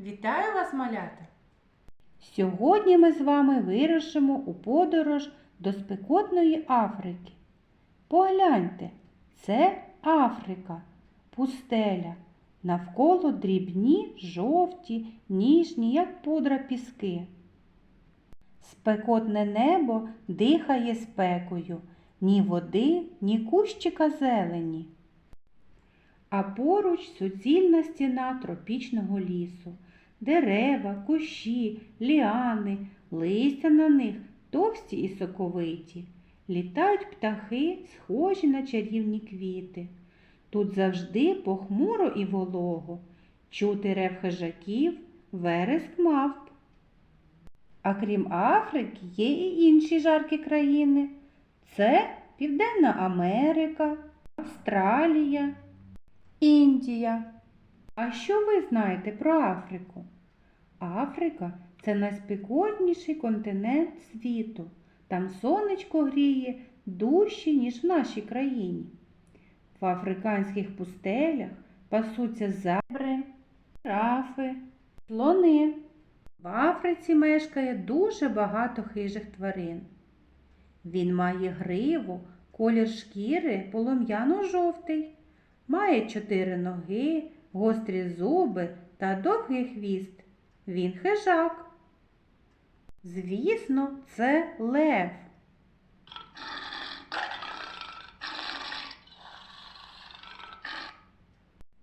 Вітаю вас, малята! Сьогодні ми з вами вирушимо у подорож до спекотної Африки. Погляньте, це Африка, пустеля. Навколо дрібні, жовті, ніжні, як пудра піски. Спекотне небо дихає спекою, ні води, ні кущика зелені. А поруч суцільна стіна тропічного лісу дерева, кущі, ліани, листя на них товсті і соковиті. Літають птахи, схожі на чарівні квіти. Тут завжди похмуро і волого, чути рев хижаків, вереск мавп. А крім Африки, є і інші жаркі країни. Це Південна Америка, Австралія, Індія. А що ви знаєте про Африку? Африка це найспекотніший континент світу. Там сонечко гріє дужче, ніж в нашій країні. В африканських пустелях пасуться зебри, рафи, слони. В Африці мешкає дуже багато хижих тварин. Він має гриву, колір шкіри полум'яно-жовтий, має чотири ноги, гострі зуби та довгий хвіст. Він хижак. Звісно, це лев.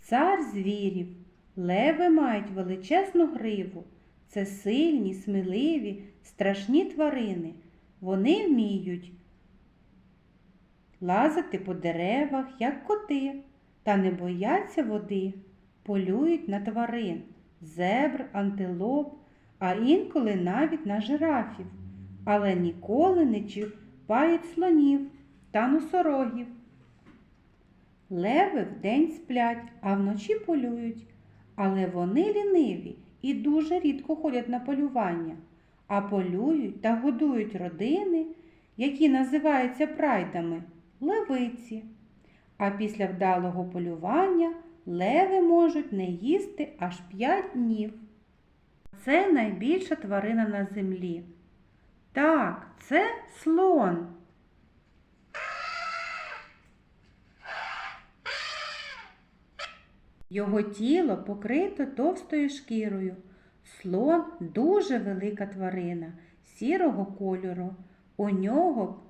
Цар звірів. Леви мають величезну гриву. Це сильні, сміливі, страшні тварини. Вони вміють лазити по деревах, як коти, та не бояться води, полюють на тварин, зебр, антилоп, а інколи навіть на жирафів, але ніколи не чіпають слонів та носорогів. Леви вдень сплять, а вночі полюють, але вони ліниві і дуже рідко ходять на полювання, а полюють та годують родини, які називаються прайдами левиці. А після вдалого полювання леви можуть не їсти аж 5 днів. Це найбільша тварина на землі. Так, це слон. Його тіло покрито товстою шкірою. Слон дуже велика тварина сірого кольору. У нього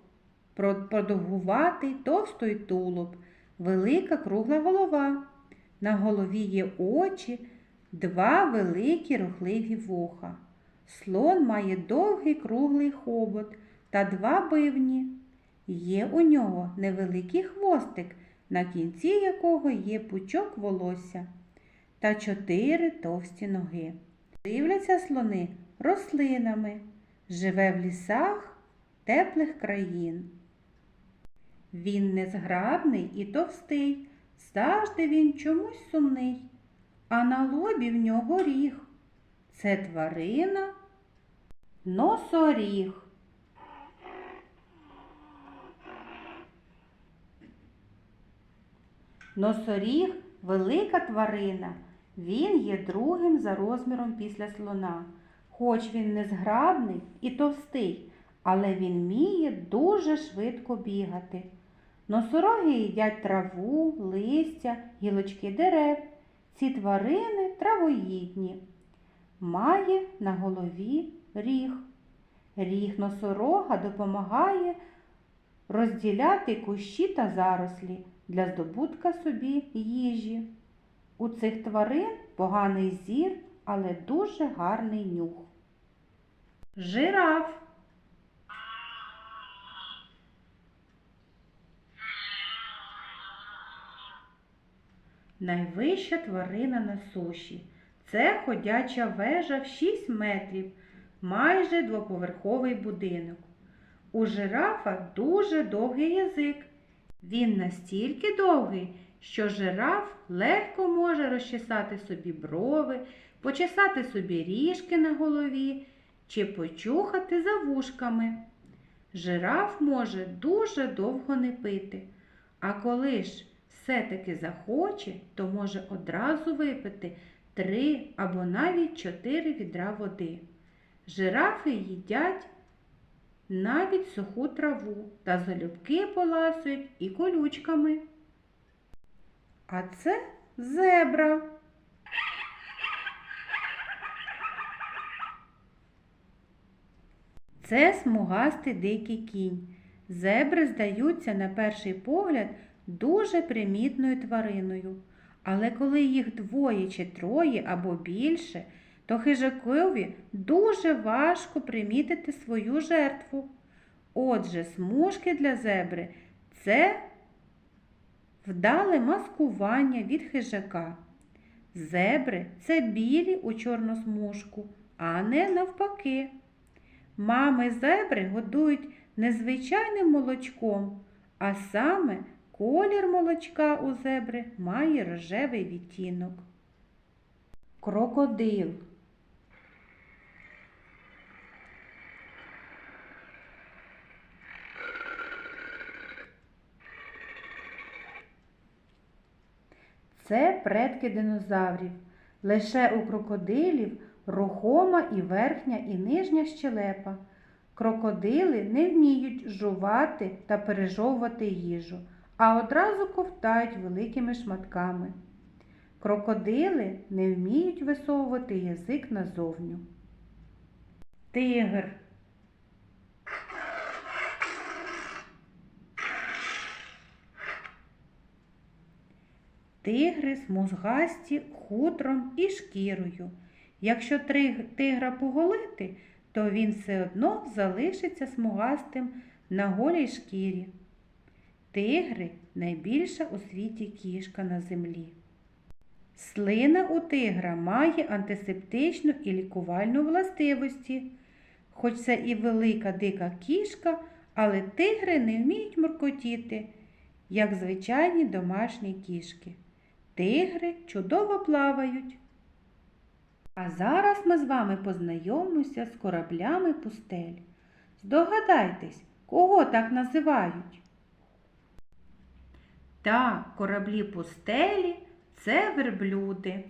продовгуватий товстий тулуб, велика кругла голова. На голові є очі, два великі рухливі вуха. Слон має довгий круглий хобот та два бивні. Є у нього невеликий хвостик, на кінці якого є пучок волосся та чотири товсті ноги. Дивляться слони рослинами, живе в лісах теплих країн. Він незграбний і товстий, завжди він чомусь сумний, а на лобі в нього ріг. Це тварина носоріг. Носоріг велика тварина. Він є другим за розміром після слона. Хоч він незграбний і товстий, але він вміє дуже швидко бігати. Носороги їдять траву, листя, гілочки дерев. Ці тварини травоїдні. Має на голові ріг. Ріг носорога допомагає розділяти кущі та зарослі для здобутка собі їжі. У цих тварин поганий зір, але дуже гарний нюх. Жираф. Найвища тварина на суші. Це ходяча вежа в 6 метрів, майже двоповерховий будинок. У жирафа дуже довгий язик. Він настільки довгий, що жираф легко може розчесати собі брови, почесати собі ріжки на голові чи почухати за вушками. Жираф може дуже довго не пити, а коли ж все-таки захоче, то може одразу випити три або навіть чотири відра води. Жирафи їдять навіть суху траву та залюбки поласують і колючками. А це зебра. Це смугастий дикий кінь. Зебри здаються на перший погляд дуже примітною твариною. Але коли їх двоє чи троє або більше, то хижакові дуже важко примітити свою жертву. Отже, смужки для зебри це вдале маскування від хижака. Зебри це білі у чорну смужку, а не навпаки. Мами зебри годують не звичайним молочком, а саме колір молочка у зебри має рожевий відтінок. Крокодил. Це предки динозаврів. Лише у крокодилів рухома і верхня і нижня щелепа. Крокодили не вміють жувати та пережовувати їжу, а одразу ковтають великими шматками. Крокодили не вміють висовувати язик назовню. Тигр. Тигри смузгасті хутром і шкірою. Якщо тигра поголити, то він все одно залишиться смугастим на голій шкірі. Тигри найбільша у світі кішка на землі. Слина у тигра має антисептичну і лікувальну властивості. Хоч це і велика дика кішка, але тигри не вміють муркотіти, як звичайні домашні кішки. Тигри чудово плавають. А зараз ми з вами познайомимося з кораблями пустель. Здогадайтесь, кого так називають? Так, кораблі пустелі це верблюди.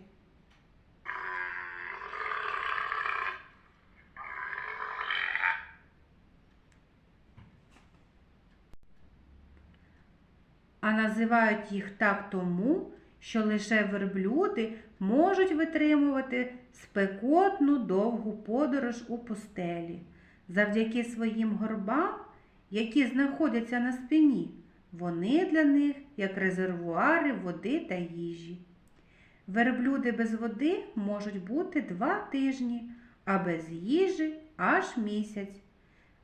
А називають їх так тому, що лише верблюди можуть витримувати спекотну довгу подорож у пустелі. Завдяки своїм горбам, які знаходяться на спині, вони для них як резервуари води та їжі. Верблюди без води можуть бути два тижні, а без їжі аж місяць.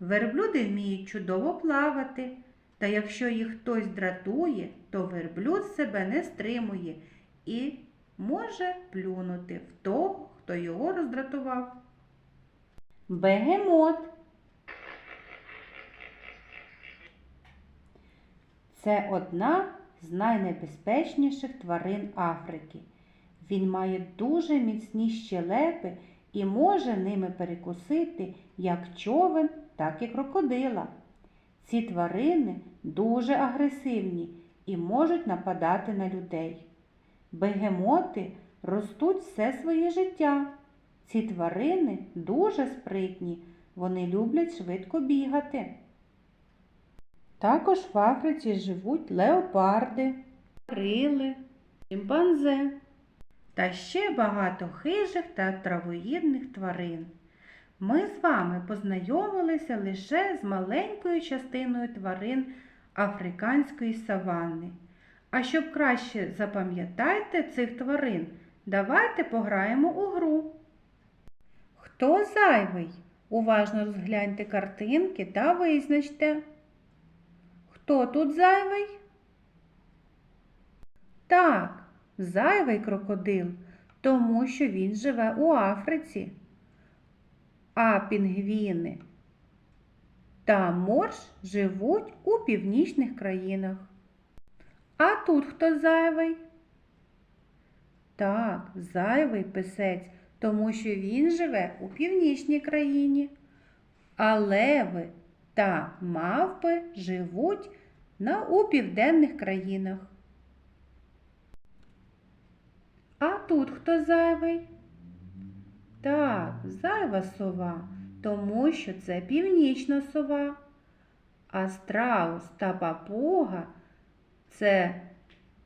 Верблюди вміють чудово плавати, та якщо їх хтось дратує, то верблюд себе не стримує і може плюнути в того, хто його роздратував. Бегемот. Це одна з найнебезпечніших тварин Африки. Він має дуже міцні щелепи і може ними перекусити як човен, так і крокодила. Ці тварини дуже агресивні і можуть нападати на людей. Бегемоти ростуть все своє життя. Ці тварини дуже спритні, вони люблять швидко бігати. Також в Африці живуть леопарди, крили, шимпанзе та ще багато хижих та травоїдних тварин. Ми з вами познайомилися лише з маленькою частиною тварин африканської саванни. А щоб краще запам'ятати цих тварин, давайте пограємо у гру. Хто зайвий? Уважно розгляньте картинки та визначте. Хто тут зайвий? Так, зайвий крокодил, тому що він живе у Африці. А пінгвіни та морж живуть у північних країнах. А тут хто зайвий? Так, зайвий писець, тому що він живе у північній країні. А леви та мавпи живуть на у південних країнах. А тут хто зайвий? Так, зайва сова, тому що це північна сова. А страус та папуга це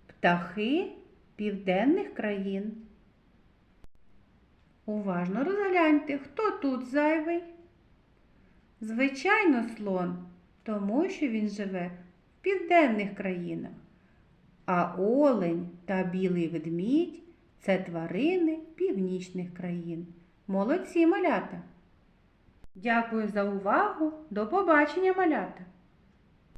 птахи південних країн. Уважно розгляньте, хто тут зайвий. Звичайно, слон, тому що він живе в південних країнах. А олень та білий ведмідь це тварини північних країн. Молодці малята! Дякую за увагу! До побачення, малята!